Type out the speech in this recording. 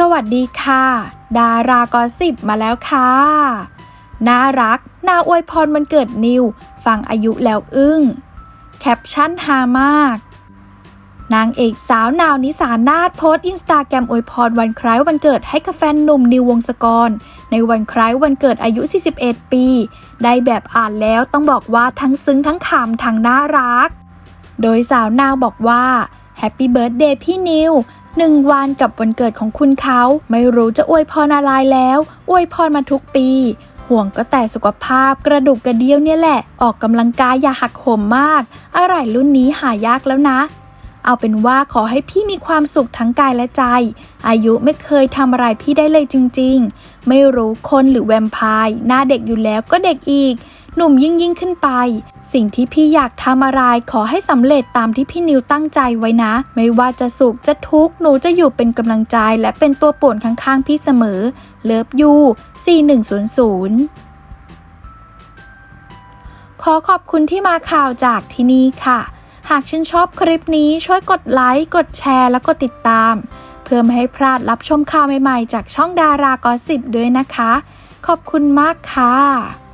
สวัสดีค่ะ ดารากอสิบมาแล้วค่ะ น่ารัก น่าอวยพรวันเกิดนิว ฟังอายุแล้วอึ้ง แคปชั่นฮามาก นางเอกสาวนาวนิสานาถโพสอินสตาแกรมอวยพรวันคล้ายวันเกิดให้กับแฟนหนุ่มนิววงศกร ในวันคล้ายวันเกิดอายุ 41 ปี ได้แบบอ่านแล้วต้องบอกว่าทั้งซึ้งทั้งขำทั้งน่ารัก โดยสาวนาวบอกว่าแฮปปี้เบิร์ดเดย์พี่นิว หนึ่งวันกับวันเกิดของคุณเขา ไม่รู้จะอวยพรอะไรแล้ว อวยพรมาทุกปี ห่วงก็แต่สุขภาพกระดูกกระเดี่ยวเนี่ยแหละ ออกกำลังกายอย่าหักโหมมาก อะไรรุ่นนี้หายากแล้วนะ เอาเป็นว่าขอให้พี่มีความสุขทั้งกายและใจ อายุไม่เคยทำอะไรพี่ได้เลยจริง ๆ ไม่รู้คนหรือแวมไพร์หน้าเด็กอยู่แล้วก็เด็กอีก หนุ่มยิ่งยิ่งขึ้นไป สิ่งที่พี่อยากทำอะไรขอให้สำเร็จตามที่พี่นิวตั้งใจไว้นะ ไม่ว่าจะสุขจะทุกข์หนูจะอยู่เป็นกำลังใจและเป็นตัวป่วนข้างๆพี่เสมอ เลิฟยู4100 ขอขอบคุณที่มาข่าวจากที่นี่ค่ะ หากชื่นชอบคลิปนี้ช่วยกดไลค์ กดแชร์ และกดติดตาม เพื่อไม่ให้พลาดรับชมข่าวใหม่ๆ จากช่องดารากอสิบด้วยนะคะ ขอบคุณมากค่ะ